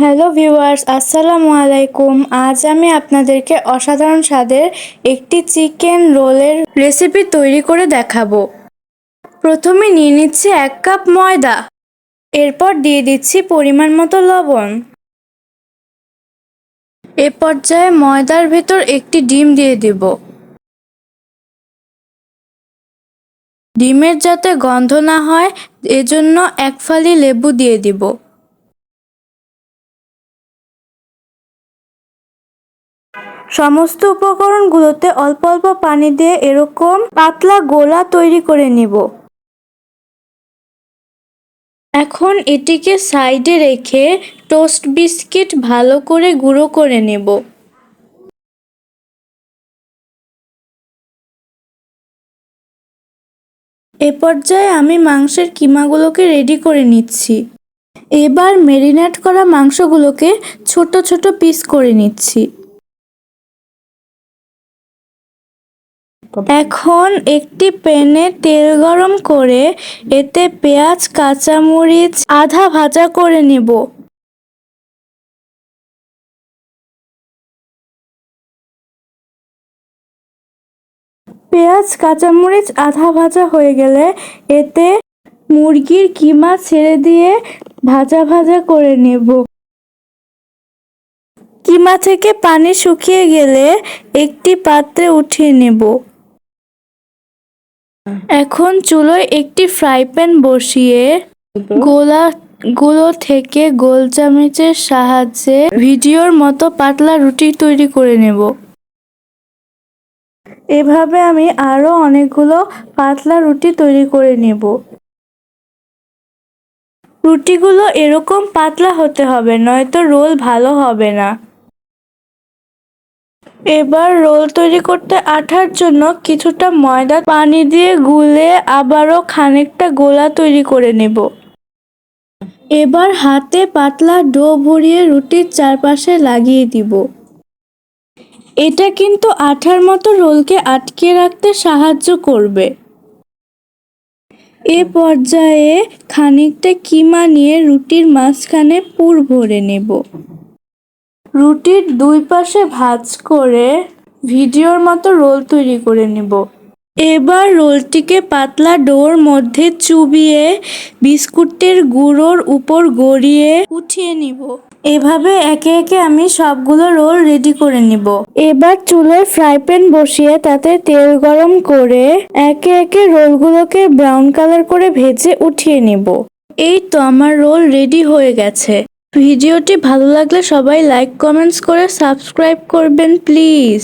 Hello viewers, আসসালামু আলাইকুম। আজ আমি আপনাদেরকে অসাধারণ স্বাদের একটি চিকেন রোলের রেসিপি তৈরি করে দেখাবো। প্রথমে নিয়ে নিচ্ছি এক কাপ ময়দা। এরপর দিয়ে দিচ্ছি পরিমাণ মতো লবণ। এ পর্যায়ে ময়দার ভেতর একটি ডিম দিয়ে দিব। ডিমের যাতে গন্ধ না হয়, এজন্য এক ফালি লেবু দিয়ে দিব। সমস্ত উপকরণগুলোতে অল্প অল্প পানি দিয়ে এরকম পাতলা গোলা তৈরি করে নিব। এখন এটিকে সাইডে রেখে টোস্ট বিস্কিট ভালো করে গুঁড়ো করে নেব। এ পর্যায়ে আমি মাংসের কিমাগুলোকে রেডি করে নিচ্ছি। এবার মেরিনেট করা মাংসগুলোকে ছোট ছোট পিস করে নিচ্ছি। এখন একটি প্যানে তেল গরম করে এতে পেঁয়াজ, কাঁচামরিচ, আধা ভাজা করে নেব। পেঁয়াজ, কাঁচামরিচ, আধা ভাজা হয়ে গেলে এতে মুরগির কিমা ছেড়ে দিয়ে ভাজা ভাজা করে নেব। কিমা থেকে পানি শুকিয়ে গেলে একটি পাত্রে উঠিয়ে নেব। এখন চুলোয় একটি ফ্রাই প্যান বসিয়ে গোলা গুলো থেকে গোল চামচের সাহায্যে ভিডিওর মতো পাতলা রুটি তৈরি করে নেব। এভাবে আমি আরও অনেকগুলো পাতলা রুটি তৈরি করে নেব। রুটিগুলো এরকম পাতলা হতে হবে, নয়তো রোল ভালো হবে না। এবার রোল তৈরি করতে আঠার জন্য কিছুটা ময়দা, পানি দিয়ে গুলে আবারও খানিকটা গোলা তৈরি করে নেব। এবার হাতে পাতলা ডো ভরিয়ে রুটির চারপাশে লাগিয়ে দিব। এটা কিন্তু আঠার মতো রোলকে আটকে রাখতে সাহায্য করবে। এ পর্যায়ে খানিকটা কিমা নিয়ে রুটির মাঝখানে পুর ভরে নেব। রুটির দুই পাশে ভাঁজ করে ভিডিওর মতো রোল তৈরি করে নেব। এবার রোলটিকে পাতলা ডোর মধ্যে চুবিয়ে বিস্কুটের গুঁড়োর উপর গড়িয়ে উঠিয়ে নিব। এভাবে একে একে আমি সবগুলো রোল রেডি করে নিব। এবার চুলোয় ফ্রাই প্যান বসিয়ে তাতে তেল গরম করে একে একে রোলগুলোকে ব্রাউন কালার করে ভেজে উঠিয়ে নিব। এই তো আমার রোল রেডি হয়ে গেছে। ভিডিওটি ভালো লাগলে সবাই লাইক কমেন্টস করে সাবস্ক্রাইব করবেন প্লিজ